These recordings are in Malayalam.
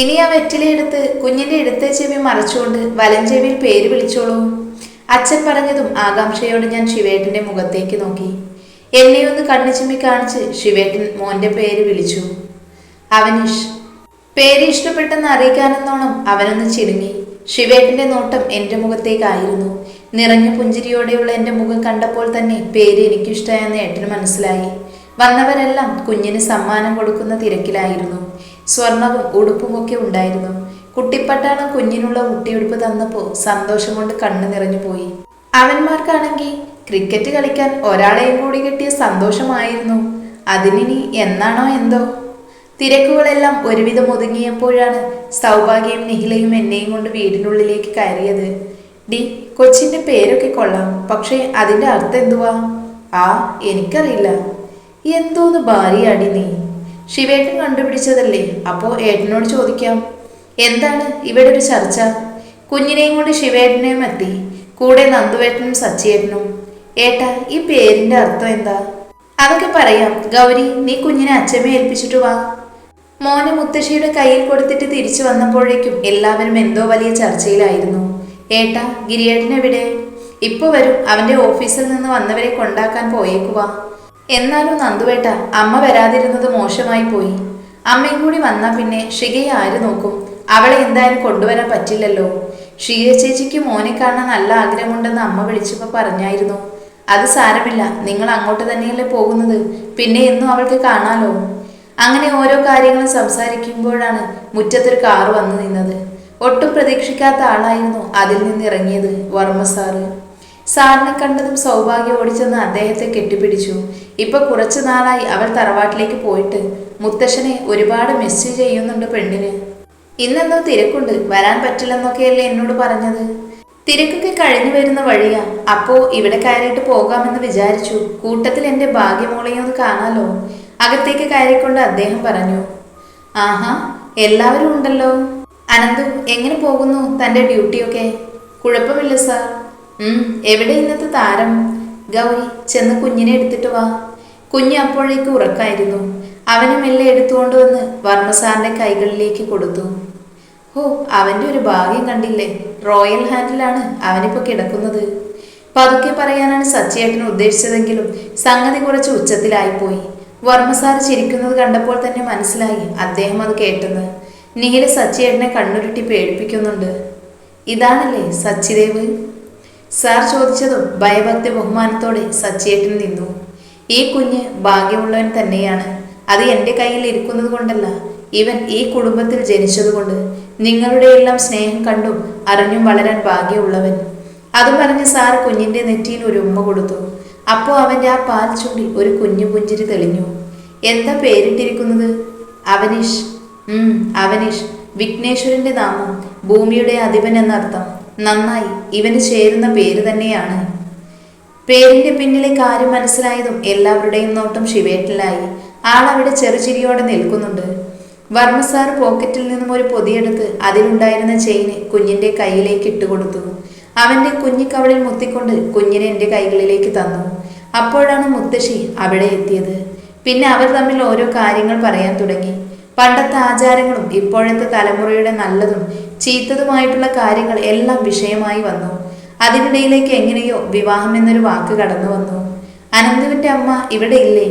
ഇനി ആ വെറ്റിലയെടുത്ത് കുഞ്ഞിന്റെ ഇടത്തെ ചെവി മറച്ചുകൊണ്ട് വലഞ്ചെവിയിൽ പേര് വിളിച്ചോളൂ. അച്ഛൻ പറഞ്ഞതും ആകാംക്ഷയോടെ ഞാൻ ശിവേട്ടന്റെ മുഖത്തേക്ക് നോക്കി. എന്നെ ഒന്ന് കണ്ണു കാണിച്ച് ശിവേട്ടൻ മോന്റെ പേര് വിളിച്ചു. അവനിഷ് പേര് ഇഷ്ടപ്പെട്ടെന്ന് അറിയിക്കാനെന്നോണം അവനൊന്ന് ചിടുങ്ങി ശിവേട്ടന്റെ നോട്ടം എന്റെ മുഖത്തേക്കായിരുന്നു. നിറഞ്ഞ പുഞ്ചിരിയോടെയുള്ള എന്റെ മുഖം കണ്ടപ്പോൾ തന്നെ പേര് എനിക്കിഷ്ടമായെന്ന് ഏട്ടന് മനസ്സിലായി. വന്നവരെല്ലാം കുഞ്ഞിന് സമ്മാനം കൊടുക്കുന്ന തിരക്കിലായിരുന്നു. സ്വർണവും ഉടുപ്പുമൊക്കെ ഉണ്ടായിരുന്നു. കുട്ടിപ്പട്ടാണം കുഞ്ഞിനുള്ള കുട്ടിയുടുപ്പ് തന്നപ്പോൾ സന്തോഷം കൊണ്ട് കണ്ണു നിറഞ്ഞു പോയി. അവന്മാർക്കാണെങ്കിൽ ക്രിക്കറ്റ് കളിക്കാൻ ഒരാളെയും കൂടി കിട്ടിയ സന്തോഷമായിരുന്നു. അതിനി എന്നാണോ എന്തോ? തിരക്കുകളെല്ലാം ഒരുവിധം ഒതുങ്ങിയപ്പോഴാണ് സൗഭാഗ്യയും നിഹിലയും എന്നെയും കൊണ്ട് വീടിനുള്ളിലേക്ക് കയറിയത്. ഡി കൊച്ചിന്റെ പേരൊക്കെ കൊള്ളാം. പക്ഷേ അതിന്റെ അർത്ഥം എന്തുവാ? ആ എനിക്കറിയില്ല. എന്തോന്ന് ഭാര്യയാടി നീ? ശിവേട്ടൻ കണ്ടുപിടിച്ചതല്ലേ? അപ്പോ ഏട്ടനോട് ചോദിക്കാം. എന്താണ് ഇവിടെ ഒരു ചർച്ച? കുഞ്ഞിനെയും കൊണ്ട് ശിവേട്ടനെയും എത്തി. കൂടെ നന്ദുവേട്ടനും സച്ചിയേട്ടനും. ഏട്ടാ ഈ പേരിന്റെ അർത്ഥം എന്താ? അതൊക്കെ പറയാം. ഗൗരി നീ കുഞ്ഞിനെ അച്ഛമ്മ ഏൽപ്പിച്ചിട്ട് വാ. മോനെ മുത്തശ്ശിയുടെ കയ്യിൽ കൊടുത്തിട്ട് തിരിച്ചു വന്നപ്പോഴേക്കും എല്ലാവരും എന്തോ വലിയ ചർച്ചയിലായിരുന്നു. ഏട്ടാ ഗിരിയേട്ടനെവിടെ ഇപ്പൊ വരും. അവന്റെ ഓഫീസിൽ നിന്ന് വന്നവരെ കൊണ്ടാക്കാൻ പോയേക്കുവാ. എന്നാലും നന്ദുവേട്ട അമ്മ വരാതിരുന്നത് മോശമായി പോയി. അമ്മയും കൂടി വന്നാ പിന്നെ ഷികയെ ആര് നോക്കും? അവളെ എന്തായാലും കൊണ്ടുവരാൻ പറ്റില്ലല്ലോ. ഷിക ചേച്ചിക്ക് മോനെ കാണാൻ നല്ല ആഗ്രഹമുണ്ടെന്ന് അമ്മ വിളിച്ചപ്പോൾ പറഞ്ഞായിരുന്നു. അത് സാരമില്ല നിങ്ങൾ അങ്ങോട്ട് തന്നെയല്ലേ പോകുന്നത്. പിന്നെ എന്നും അവൾക്ക് കാണാലോ. അങ്ങനെ ഓരോ കാര്യങ്ങളും സംസാരിക്കുമ്പോഴാണ് മുറ്റത്തൊരു കാറ് വന്നു നിന്നത്. ഒട്ടും പ്രതീക്ഷിക്കാത്ത ആളായിരുന്നു അതിൽ നിന്ന് ഇറങ്ങിയത് വർമ്മ സാറ്. സാറിനെ കണ്ടതും സൗഭാഗ്യം ഓടിച്ചെന്ന് അദ്ദേഹത്തെ കെട്ടിപ്പിടിച്ചു. ഇപ്പൊ കുറച്ചു നാളായി അവൾ തറവാട്ടിലേക്ക് പോയിട്ട് മുത്തശ്ശനെ ഒരുപാട് മിസ് ചെയ്യുന്നുണ്ട് പെണ്ണിന്. ഇന്നെന്തോ തിരക്കുണ്ട്. വരാൻ പറ്റില്ലെന്നൊക്കെയല്ലേ എന്നോട് പറഞ്ഞത്. തിരക്കൊക്കെ കഴിഞ്ഞു വരുന്ന വഴിയാ. അപ്പോ ഇവിടെ കയറിയിട്ട് പോകാമെന്ന് വിചാരിച്ചു. കൂട്ടത്തിൽ എന്റെ ഭാഗ്യമോളെയൊന്ന് കാണാലോ. അകത്തേക്ക് കയറിക്കൊണ്ട് അദ്ദേഹം പറഞ്ഞു ആഹാ എല്ലാവരും ഉണ്ടല്ലോ. അനന്തു എങ്ങനെ പോകുന്നു? തന്റെ ഡ്യൂട്ടിയൊക്കെ? കുഴപ്പമില്ല സാർ. എവിടെ ഇന്നത്തെ താരം? ഗൗരി ചെന്ന് കുഞ്ഞിനെ എടുത്തിട്ട് വാ. കുഞ്ഞ് അപ്പോഴേക്ക് ഉറക്കായിരുന്നു. അവനെ മെല്ലെ എടുത്തുകൊണ്ട് വന്ന് വർമ്മ സാറിന്റെ കൈകളിലേക്ക് കൊടുത്തു. ഓ അവന്റെ ഒരു ഭാഗ്യം കണ്ടില്ലേ? റോയൽ ഹാൻഡിലാണ് അവനിപ്പോ കിടക്കുന്നത്. പതുക്കെ പറയാനാണ് സച്ചിയേട്ടൻ ഉദ്ദേശിച്ചതെങ്കിലും സംഗതി കുറച്ച് ഉച്ചത്തിലായിപ്പോയി. വർമ്മ സാർ ചിരിക്കുന്നത് കണ്ടപ്പോൾ തന്നെ മനസ്സിലായി അദ്ദേഹം അത് കേട്ടെന്ന്. നിഹില സച്ചിയേട്ടനെ കണ്ണുരുട്ടി പേടിപ്പിക്കുന്നുണ്ട്. ഇതാണല്ലേ സച്ചിദേവ്? സാർ ചോദിച്ചതും ഭയഭക്തി ബഹുമാനത്തോടെ സച്ചിയേട്ടൻ നിന്നു. ഈ കുഞ്ഞ് ഭാഗ്യമുള്ളവൻ തന്നെയാണ്. അത് എന്റെ കയ്യിൽ ഇരിക്കുന്നത് കൊണ്ടല്ല ഇവൻ ഈ കുടുംബത്തിൽ ജനിച്ചതുകൊണ്ട് നിങ്ങളുടെ എല്ലാം സ്നേഹം കണ്ടും അറിഞ്ഞും വളരാൻ ഭാഗ്യമുള്ളവൻ. അത് പറഞ്ഞ് സാർ കുഞ്ഞിന്റെ നെറ്റിയിൽ ഒരു ഉമ്മ കൊടുത്തു. അപ്പോൾ അവന്റെ ആ പാൽ ചൂടി ഒരു കുഞ്ഞു പുഞ്ചിരി തെളിഞ്ഞു. എന്താ പേരിട്ടിരിക്കുന്നത്? അവനീഷ്. അവനീഷ്. വിഘ്നേശ്വരന്റെ നാമം ഭൂമിയുടെ അധിപൻ എന്നർത്ഥം. നന്നായി. ഇവന് ചേരുന്ന പേര് തന്നെയാണ്. പേരിന്റെ പിന്നിലെ കാര്യം മനസ്സിലായതും എല്ലാവരുടെയും നോട്ടം ശിവേട്ടിലായി അവിടെ ചെറുചിരിയോടെ നിൽക്കുന്നുണ്ട്. വർമ്മ സാർ പോക്കറ്റിൽ നിന്നും ഒരു പൊതിയെടുത്ത് അതിലുണ്ടായിരുന്ന ചെയിന് കുഞ്ഞിന്റെ കയ്യിലേക്ക് ഇട്ടുകൊടുത്തു അവന്റെ കുഞ്ഞിക്കവളിൽ മുത്തിക്കൊണ്ട് കുഞ്ഞിനെ എന്റെ കൈകളിലേക്ക് തന്നു. അപ്പോഴാണ് മുത്തശ്ശി അവിടെ എത്തിയത്. പിന്നെ അവർ തമ്മിൽ ഓരോ കാര്യങ്ങൾ പറയാൻ തുടങ്ങി. പണ്ടത്തെ ആചാരങ്ങളും ഇപ്പോഴത്തെ തലമുറയുടെ നല്ലതും ചീത്തതുമായിട്ടുള്ള കാര്യങ്ങൾ എല്ലാം വിഷയമായി വന്നു. അതിനിടയിലേക്ക് എങ്ങനെയോ വിവാഹം എന്നൊരു വാക്ക് കടന്നു വന്നു. അനന്തുവിന്റെ അമ്മ ഇവിടെ ഇല്ലേ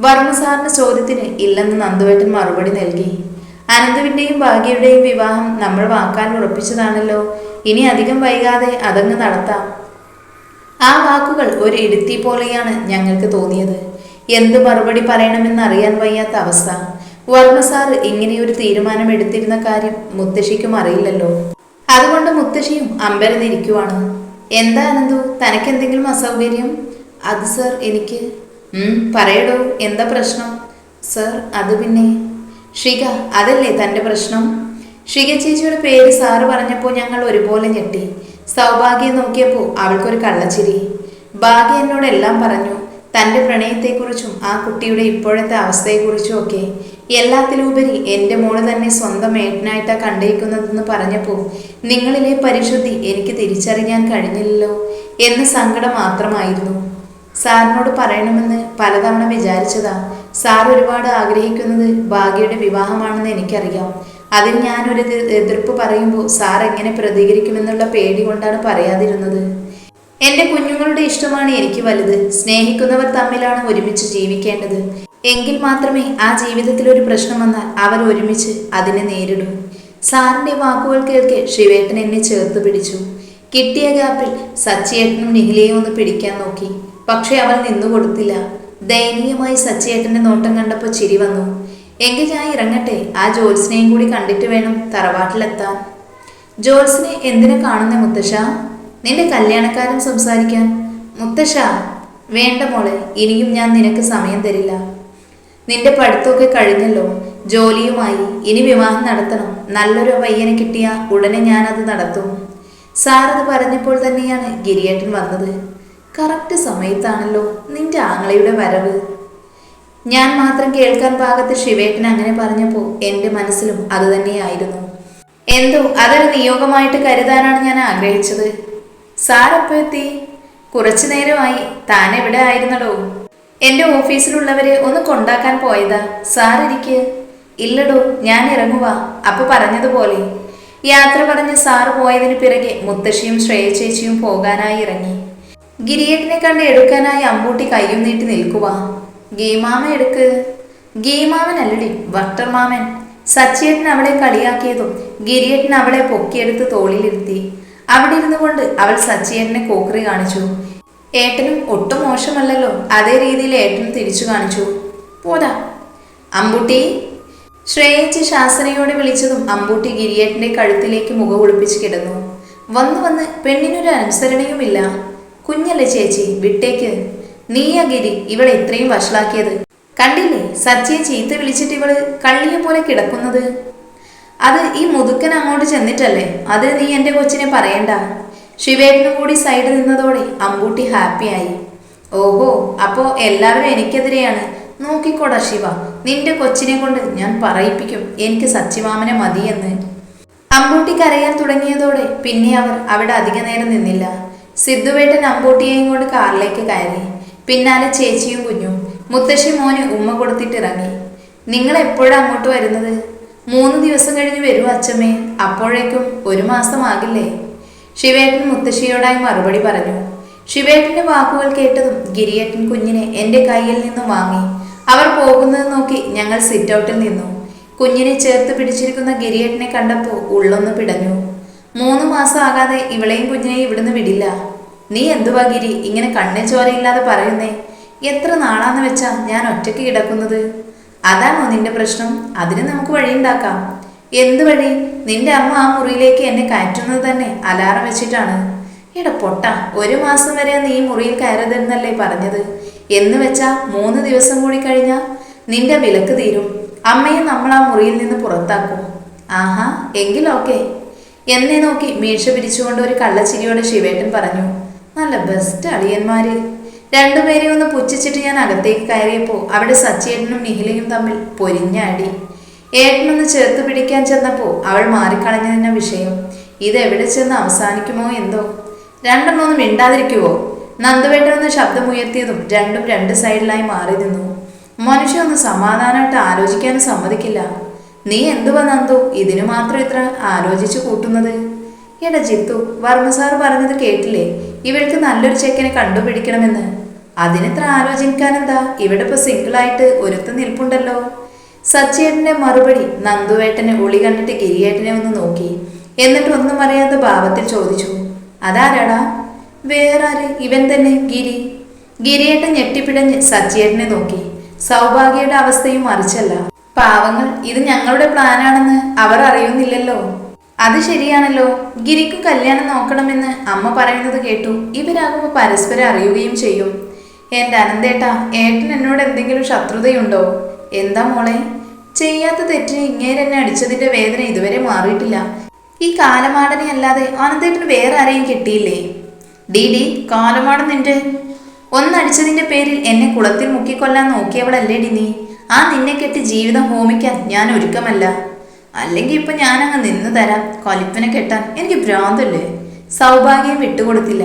വർമ്മ സാറിന്റെ ചോദ്യത്തിന് ഇല്ലെന്ന് നന്ദുവേട്ടൻ മറുപടി നൽകി. അനന്തുവിന്റെയും ഭാഗ്യയുടെയും വിവാഹം നമ്മൾ വാക്കാൻ ഉറപ്പിച്ചതാണല്ലോ. ഇനി അധികം വൈകാതെ അതങ്ങ് നടത്താം ആ വാക്കുകൾ ഒരു ഇടുത്തി പോലെയാണ് ഞങ്ങൾക്ക് തോന്നിയത്. എന്ത് മറുപടി പറയണമെന്ന് അറിയാൻ വയ്യാത്ത അവസ്ഥ. വർമ്മ സാർ ഇങ്ങനെയൊരു തീരുമാനം എടുത്തിരുന്ന കാര്യം മുത്തശ്ശിക്കും അറിയില്ലല്ലോ. അതുകൊണ്ട് മുത്തശ്ശിയും അമ്പരന്നിരിക്കുവാണ്. എന്താ അനന്തു തനക്കെന്തെങ്കിലും അസൗകര്യം? അത് സർ എനിക്ക് പറയടോ എന്താ പ്രശ്നം? സർ അത് പിന്നെ. ഷിക അതല്ലേ തന്റെ പ്രശ്നം? ഷിക ചേച്ചിയുടെ പേര് സാറ് പറഞ്ഞപ്പോൾ ഞങ്ങൾ ഒരുപോലെ ഞെട്ടി. സൗഭാഗ്യം നോക്കിയപ്പോൾ അവൾക്കൊരു കള്ളച്ചിരി. ഭാഗ്യ എന്നോട് എല്ലാം പറഞ്ഞു. തന്റെ പ്രണയത്തെക്കുറിച്ചും ആ കുട്ടിയുടെ ഇപ്പോഴത്തെ അവസ്ഥയെക്കുറിച്ചും ഒക്കെ. എല്ലാത്തിലുപരി എന്റെ മോൾ തന്നെ സ്വന്തം ഏട്ടനായിട്ടാ കണ്ടേക്കുന്നതെന്ന് പറഞ്ഞപ്പോൾ നിങ്ങളിലെ പരിശുദ്ധി എനിക്ക് തിരിച്ചറിയാൻ കഴിഞ്ഞില്ലല്ലോ എന്ന് സങ്കടം മാത്രമായിരുന്നു. സാറിനോട് പറയണമെന്ന് പലതവണ വിചാരിച്ചതാ. സാർ ഒരുപാട് ആഗ്രഹിക്കുന്നത് ഭാഗ്യയുടെ വിവാഹമാണെന്ന് എനിക്കറിയാം. അതിൽ ഞാനൊരു എതി- എതിർപ്പ് പറയുമ്പോൾ സാർ എങ്ങനെ പ്രതികരിക്കുമെന്നുള്ള പേടി കൊണ്ടാണ് പറയാതിരുന്നത്. എന്റെ കുഞ്ഞുങ്ങളുടെ ഇഷ്ടമാണ് എനിക്ക് വലുത്. സ്നേഹിക്കുന്നവർ തമ്മിലാണ് ഒരുമിച്ച് ജീവിക്കേണ്ടത്. എങ്കിൽ മാത്രമേ ആ ജീവിതത്തിൽ ഒരു പ്രശ്നം വന്നാൽ അവർ ഒരുമിച്ച് അതിനെ നേരിടൂ. സാറിന്റെ വാക്കുകൾ കേൾക്കെ ശിവേട്ടൻ എന്നെ ചേർത്ത് പിടിച്ചു. കിട്ടിയ ഗ്യാപ്പിൽ സച്ചിയേട്ടനും നിഹിലയും ഒന്ന് പിടിക്കാൻ നോക്കി. പക്ഷെ അവൾ നിന്നു കൊടുത്തില്ല. ദയനീയമായി സച്ചിയേട്ടന്റെ നോട്ടം കണ്ടപ്പോൾ ചിരി വന്നു. എങ്കിൽ ഞാൻ ഇറങ്ങട്ടെ? ആ ജോത്സ്നെയും കൂടി കണ്ടിട്ട് വേണം തറവാട്ടിലെത്താൻ. ജോത്സിനെ എന്തിനു കാണുന്ന മുത്തശ്ശ? നിന്റെ കല്യാണക്കാരൻ സംസാരിക്കാൻ. മുത്തശ്ശ വേണ്ട മോളെ ഇനിയും ഞാൻ നിനക്ക് സമയം തരില്ല. നിന്റെ പഠിത്തമൊക്കെ കഴിഞ്ഞല്ലോ. ജോലിയുമായി. ഇനി വിവാഹം നടത്തണം. നല്ലൊരു പയ്യനെ കിട്ടിയ ഉടനെ ഞാൻ അത് നടത്തും. സാർ അത് പറഞ്ഞപ്പോൾ തന്നെയാണ് ഗിരിയേട്ടൻ വന്നത്. കറക്റ്റ് സമയത്താണല്ലോ നിന്റെ ആങ്ങളയുടെ വരവ്. ഞാൻ മാത്രം കേൾക്കാൻ പാകത്ത് ശിവേട്ടൻ അങ്ങനെ പറഞ്ഞപ്പോൾ എന്റെ മനസ്സിലും അത് തന്നെയായിരുന്നു. എന്തോ അതൊരു നിയോഗമായിട്ട് കരുതാനാണ് ഞാൻ ആഗ്രഹിച്ചത്. സാറെപ്പോ എത്തി? കുറച്ചു നേരമായി. താൻ എവിടെ ആയിരുന്നടോ? എന്റെ ഓഫീസിലുള്ളവരെ ഒന്ന് കൊണ്ടാക്കാൻ പോയതാ. സാർ ഇരിക്ക്. ഇല്ലടോ ഞാൻ ഇറങ്ങുക അപ്പൊ പറഞ്ഞതുപോലെ. യാത്ര പറഞ്ഞ് സാറ് പോയതിന് പിറകെ മുത്തശ്ശിയും ശ്രേയ ചേച്ചിയും പോകാനായി ഇറങ്ങി. ഗിരിയേട്ടനെ കണ്ട് എടുക്കാനായി അമ്പൂട്ടി കയ്യും നീട്ടി നിൽക്കുക ഗീമാമ എടുക്ക്. ഗീമാമൻ അല്ലടി വട്ടർമാമൻ സച്ചിയേട്ടൻ അവളെ കളിയാക്കിയതും ഗിരിയേട്ടൻ അവളെ പൊക്കിയെടുത്ത് തോളിലിരുത്തി. അവിടെ ഇരുന്നു കൊണ്ട് അവൾ സച്ചിയേട്ടനെ കോക്കറി കാണിച്ചു. ഏട്ടനും ഒട്ടും മോശമല്ലല്ലോ. അതേ രീതിയിൽ ഏട്ടനും തിരിച്ചു കാണിച്ചു. പോരാ അമ്പുട്ടി. ശ്രേയച്ച് ശാസനയോടെ വിളിച്ചതും അമ്പൂട്ടി ഗിരിയേട്ടന്റെ കഴുത്തിലേക്ക് മുഖം ഒളിപ്പിച്ച് കിടന്നു. വന്ന് വന്ന് പെണ്ണിനൊരു അനുസരണയുമില്ല. കുഞ്ഞല്ലേ ചേച്ചി വിട്ടേക്ക്. നീയാ ഗിരി ഇവളെ ഇത്രയും വഷളാക്കിയത്. കണ്ടില്ലേ സച്ചിയെ ചീത്ത വിളിച്ചിട്ട് ഇവൾ കള്ളിയെ പോലെ കിടക്കുന്നത്? അത് ഈ മുതുക്കൻ അങ്ങോട്ട് ചെന്നിട്ടല്ലേ? അത് നീ എന്റെ കൊച്ചിനെ പറയണ്ട. ശിവേട്ടനും കൂടി സൈഡിൽ നിന്നതോടെ അമ്പൂട്ടി ഹാപ്പിയായി ഓഹോ അപ്പോ എല്ലാവരും എനിക്കെതിരെയാണ്. നോക്കിക്കോടാ ശിവ നിന്റെ കൊച്ചിനെ കൊണ്ട് ഞാൻ പറയിപ്പിക്കും. എനിക്ക് സച്ചിമാമനെ മതിയെന്ന്. അമ്പൂട്ടി കരയാൻ തുടങ്ങിയതോടെ പിന്നെ അവർ അവിടെ അധിക നേരം നിന്നില്ല. സിദ്ധുവേട്ടൻ അമ്പൂട്ടിയെയും കൊണ്ട് കാറിലേക്ക് കയറി. പിന്നാലെ ചേച്ചിയും കുഞ്ഞും മുത്തശ്ശി മോന് ഉമ്മ കൊടുത്തിട്ട് ഇറങ്ങി. നിങ്ങൾ എപ്പോഴാണ് അങ്ങോട്ട് വരുന്നത്? മൂന്ന് ദിവസം കഴിഞ്ഞ് വരൂ അച്ഛമ്മേ. അപ്പോഴേക്കും ഒരു മാസം ആകില്ലേ? ശിവേട്ടൻ മുത്തശ്ശിയോടായി മറുപടി പറഞ്ഞു. ശിവേട്ടന്റെ വാക്കുകൾ കേട്ടതും ഗിരിയേട്ടൻ കുഞ്ഞിനെ എന്റെ കയ്യിൽ നിന്നും വാങ്ങി. അവർ പോകുന്നത് നോക്കി ഞങ്ങൾ സിറ്റ് ഔട്ടിൽ നിന്നു. കുഞ്ഞിനെ ചേർത്ത് പിടിച്ചിരിക്കുന്ന ഗിരിയേട്ടനെ കണ്ടപ്പോൾ ഉള്ളൊന്ന് പിടഞ്ഞു. മൂന്ന് മാസം ആകാതെ ഇവളെയും കുഞ്ഞിനെയും ഇവിടുന്ന് വിടില്ല. നീ എന്തുവാ ഗിരി ഇങ്ങനെ കണ്ണേ ചോരയില്ലാതെ പറയുന്നേ? എത്ര നാളാന്ന് വെച്ചാ ഞാൻ ഒറ്റയ്ക്ക് കിടക്കുന്നത്? അതാണോ നിന്റെ പ്രശ്നം? അതിന് നമുക്ക് വഴിയുണ്ടാക്കാം. എന്ത് വഴി? നിന്റെ അമ്മ ആ മുറിയിലേക്ക് എന്നെ കയറ്റുന്നത് തന്നെ അലാറം വെച്ചിട്ടാണ്. എടാ പൊട്ട ഒരു മാസം വരെ നീ മുറിയിൽ കയറരുതെന്നല്ലേ പറഞ്ഞത്. എന്ന് വെച്ചാ മൂന്ന് ദിവസം കൂടി കഴിഞ്ഞാൽ നിന്റെ വിലക്ക് തീരും. അമ്മയെ നമ്മൾ ആ മുറിയിൽ നിന്ന് പുറത്താക്കും. ആഹാ എങ്കിലൊക്കെ. എന്നെ നോക്കി മീശ പിരിച്ചുകൊണ്ട് ഒരു കള്ളച്ചിരിയോടെ ശിവേട്ടൻ പറഞ്ഞു നല്ല ബെസ്റ്റ് അളിയന്മാര്. രണ്ടുപേരെയും ഒന്ന് പുച്ഛിച്ചിട്ട് ഞാൻ അകത്തേക്ക് കയറിയപ്പോൾ അവിടെ സച്ചിയേട്ടനും നിഹിലയും തമ്മിൽ പൊരിഞ്ഞാടി ഏട്ടനൊന്ന് ചേർത്ത് പിടിക്കാൻ ചെന്നപ്പോ അവൾ മാറിക്കളഞ്ഞതിന വിഷയം. ഇത് എവിടെ ചെന്ന് അവസാനിക്കുമോ എന്തോ? രണ്ടെണ്ണമൊന്നും മിണ്ടാതിരിക്കുവോ? നന്ദുവേട്ടൻ ഒന്ന് ശബ്ദമുയർത്തിയതും രണ്ടും രണ്ട് സൈഡിലായി മാറി നിന്നു. മനുഷ്യ ഒന്ന് സമാധാനമായിട്ട് ആലോചിക്കാനും സമ്മതിക്കില്ല. നീ എന്തുവാ നന്ദു? ഇതിനു മാത്രം ഇത്ര ആലോചിച്ചു കൂട്ടുന്നത്? എടാ ജിത്തു വർമ്മ സാർ പറഞ്ഞത് കേട്ടില്ലേ? ഇവൾക്ക് നല്ലൊരു ചെക്കനെ കണ്ടുപിടിക്കണമെന്ന്. അതിനെത്ര ആലോചിക്കാനെന്താ? ഇവിടെ ഇപ്പൊ സിംഗിളായിട്ട് ഒരുത്ത നിൽപ്പുണ്ടല്ലോ. സച്ചിയേട്ടന്റെ മറുപടി നന്ദുവേട്ടനെ ഒളി കണ്ടിട്ട് ഗിരിയേട്ടനെ ഒന്ന് നോക്കി. എന്നിട്ട് ഒന്നും അറിയാത്ത ഭാവത്തിൽ ചോദിച്ചു അതാരാടാ? വേറാര്? ഇവൻ തന്നെ ഗിരി. ഗിരിയേട്ടൻ ഞെട്ടിപ്പിടഞ്ഞ് സച്ചിയേട്ടനെ നോക്കി. സൗഭാഗ്യയുടെ അവസ്ഥയും മറിച്ചല്ല. പാവങ്ങൾ ഇത് ഞങ്ങളുടെ പ്ലാനാണെന്ന് അവർ അറിയുന്നില്ലല്ലോ. അത് ശരിയാണല്ലോ. ഗിരിക്ക് കല്യാണം നോക്കണമെന്ന് അമ്മ പറയുന്നത് കേട്ടു. ഇവരാകുമ്പോൾ പരസ്പരം അറിയുകയും ചെയ്യും. എന്റെ അനന്തേട്ടാ ഏട്ടൻ എന്നോട് എന്തെങ്കിലും ശത്രുതയുണ്ടോ? എന്താ മോളെ? ചെയ്യാത്ത തെറ്റിന് ഇങ്ങേരെന്നെ അടിച്ചതിന്റെ വേദന ഇതുവരെ മാറിയിട്ടില്ല. ഈ കാലമാടനെ അല്ലാതെ ആനന്ദേട്ടന് വേറെ ആരെയും കിട്ടിയില്ലേ? ഡി ഡി കാലമാടൻ നിന്റെ. ഒന്നടിച്ചതിന്റെ പേരിൽ എന്നെ കുളത്തിൽ മുക്കിക്കൊല്ലാൻ നോക്കിയവളല്ലേ ഡി നീ? ആ നിന്നെ കെട്ടി ജീവിതം ഹോമിക്കാൻ ഞാൻ ഒരുക്കമല്ല. അല്ലെങ്കിൽ ഇപ്പൊ ഞാനങ്ങ് നിന്ന് തരാം. കൊലിപ്പനെ കെട്ടാൻ എനിക്ക് ഭ്രാന്തല്ലേ? സൗഭാഗ്യം വിട്ടുകൊടുത്തില്ല.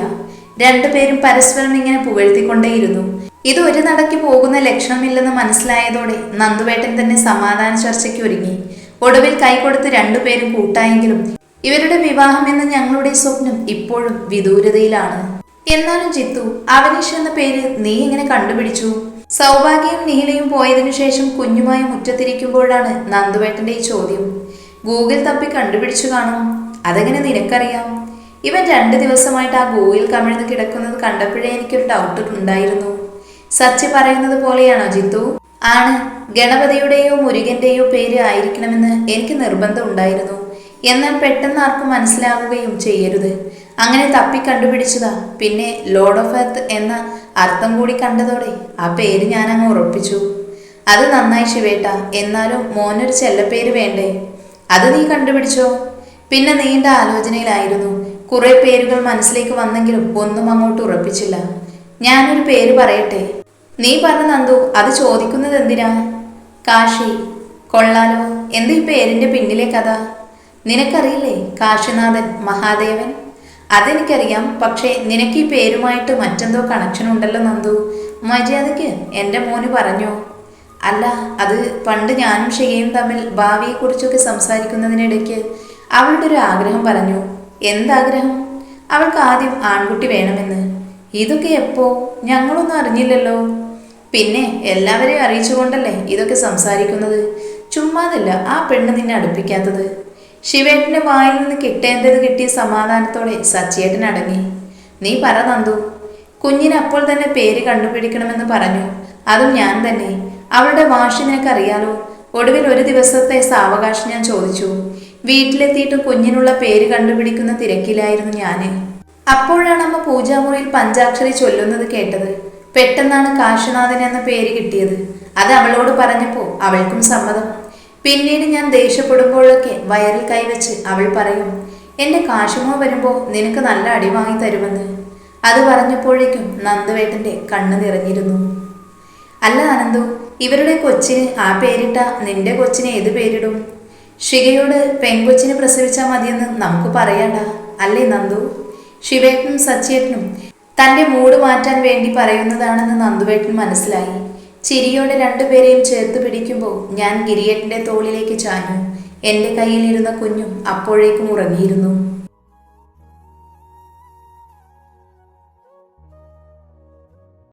രണ്ടുപേരും പരസ്പരം ഇങ്ങനെ പുകഴ്ത്തിക്കൊണ്ടേയിരുന്നു. ഇത് ഒരു നടക്ക് പോകുന്ന ലക്ഷണമില്ലെന്ന് മനസ്സിലായതോടെ നന്ദുവേട്ടൻ തന്നെ സമാധാന ചർച്ചയ്ക്ക് ഒരുങ്ങി. ഒടുവിൽ കൈകൊടുത്ത് രണ്ടുപേരും കൂട്ടായെങ്കിലും ഇവരുടെ വിവാഹം എന്ന ഞങ്ങളുടെ സ്വപ്നം ഇപ്പോഴും വിദൂരതയിലാണ്. എന്നാലും ജിത്തു അവനീഷ് എന്ന പേര് നീ എങ്ങനെ കണ്ടുപിടിച്ചു? സൗഭാഗ്യയും നീലയും പോയതിനു ശേഷം കുഞ്ഞുമായി മുറ്റത്തിരിക്കുമ്പോഴാണ് നന്ദുവേട്ടന്റെ ഈ ചോദ്യം. ഗൂഗിൾ തപ്പി കണ്ടുപിടിച്ചു കാണും. അതെങ്ങനെ നിനക്കറിയാം? ഇവൻ രണ്ട് ദിവസമായിട്ട് ആ ഗൂഗിൾ കമിഴ്ന്ന് കിടക്കുന്നത് കണ്ടപ്പോഴേ എനിക്കൊരു ഡൗട്ട് ഉണ്ടായിരുന്നു. സച്ചി പറയുന്നത് പോലെയാണോ ജിത്തു? ആണ്. ഗണപതിയുടെയോ മുരുകന്റെയോ പേര് ആയിരിക്കണമെന്ന് എനിക്ക് നിർബന്ധം ഉണ്ടായിരുന്നു. എന്നാൽ പെട്ടെന്ന് ആർക്കും മനസ്സിലാവുകയും ചെയ്യരുത്. അങ്ങനെ തപ്പി കണ്ടുപിടിച്ചതാ. പിന്നെ ലോഡ് ഓഫ് എർത്ത് എന്ന അർത്ഥം കൂടി കണ്ടതോടെ ആ പേര് ഞാൻ അങ്ങ് ഉറപ്പിച്ചു. അത് നന്നായി ശിവേട്ട. എന്നാലും മോനൊരു ചെല്ലപ്പേര് വേണ്ടേ? അത് നീ കണ്ടുപിടിച്ചോ? പിന്നെ നീണ്ട ആലോചനയിലായിരുന്നു. കുറെ പേരുകൾ മനസ്സിലേക്ക് വന്നെങ്കിലും ഒന്നും അങ്ങോട്ട് ഉറപ്പിച്ചില്ല. ഞാനൊരു പേര് പറയട്ടെ? നീ പറഞ്ഞ നന്ദു അത് ചോദിക്കുന്നത് എന്തിനാ? കാശി കൊള്ളാലോ എന്ത് ഈ പേരിന്റെ പിന്നിലെ കഥ? നിനക്കറിയില്ലേ കാശിനാഥൻ മഹാദേവൻ? അതെനിക്കറിയാം പക്ഷേ നിനക്ക് ഈ പേരുമായിട്ട് മറ്റെന്തോ കണക്ഷൻ ഉണ്ടല്ലോ നന്ദു. മര്യാദയ്ക്ക് എന്റെ മോന് പറഞ്ഞു? അല്ല അത് പണ്ട് ഞാനും ഷെയ്യയും തമ്മിൽ ഭാവിയെക്കുറിച്ചൊക്കെ സംസാരിക്കുന്നതിനിടയ്ക്ക് അവളുടെ ഒരു ആഗ്രഹം പറഞ്ഞു. എന്താഗ്രഹം? അവൾക്ക് ആദ്യം ആൺകുട്ടി വേണമെന്ന്. ഇതൊക്കെ എപ്പോ? ഞങ്ങളൊന്നും അറിഞ്ഞില്ലല്ലോ. പിന്നെ എല്ലാവരെയും അറിയിച്ചുകൊണ്ടല്ലേ ഇതൊക്കെ സംസാരിക്കുന്നത്? ചുമ്മാതല്ല ആ പെണ്ണ് നിന്നെ അടുപ്പിക്കാത്തത്. ശിവേട്ടന്റെ വായിൽ നിന്ന് കിട്ടേണ്ടത് കിട്ടിയ സമാധാനത്തോടെ സച്ചിയേട്ടൻ അടങ്ങി. നീ പറ നന്ദു. കുഞ്ഞിന് അപ്പോൾ തന്നെ പേര് കണ്ടുപിടിക്കണമെന്ന് പറഞ്ഞു. അതും ഞാൻ തന്നെ. അവളുടെ വാശി നിനക്കറിയാലോ ഒടുവിൽ ഒരു ദിവസത്തെ സാവകാശം ഞാൻ ചോദിച്ചു. വീട്ടിലെത്തിയിട്ട് കുഞ്ഞിനുള്ള പേര് കണ്ടുപിടിക്കുന്ന തിരക്കിലായിരുന്നു ഞാൻ. അപ്പോഴാണ് അമ്മ പൂജാമുറിയിൽ പഞ്ചാക്ഷരി ചൊല്ലുന്നത് കേട്ടത്. പെട്ടെന്നാണ് കാശിനാഥൻ എന്ന പേര് കിട്ടിയത്. അത് അവളോട് പറഞ്ഞപ്പോ അവൾക്കും സമ്മതം. പിന്നീട് ഞാൻ ദേഷ്യപ്പെടുമ്പോഴൊക്കെ വയറിൽ കൈവച്ച് അവൾ പറയും എന്റെ കാശുമോ വരുമ്പോ നിനക്ക് നല്ല അടി വാങ്ങി തരുമെന്ന്. അത് പറഞ്ഞപ്പോഴേക്കും നന്ദവേട്ടന്റെ കണ്ണ് നിറഞ്ഞിരുന്നു. അല്ല അനന്തു ഇവരുടെ കൊച്ചിന് ആ പേരിട്ട നിന്റെ കൊച്ചിനെ ഏത് പേരിടും? ശിഖയോട് പെൺകൊച്ചിനെ പ്രസവിച്ചാൽ മതിയെന്ന് നമുക്ക് പറയണ്ട അല്ലേ നന്ദു? ശിവേട്ടനും സച്ചിയേട്ടനും തന്റെ മൂട് മാറ്റാൻ വേണ്ടി പറയുന്നതാണെന്ന് നന്ദുവേട്ടൻ മനസ്സിലായി. ചിരിയോടെ രണ്ടുപേരെയും ചേർത്ത് പിടിക്കുമ്പോൾ ഞാൻ ഗിരിയേട്ടന്റെ തോളിലേക്ക് ചാഞ്ഞു. എന്റെ കയ്യിലിരുന്ന കുഞ്ഞും അപ്പോഴേക്കും ഉറങ്ങിയിരുന്നു.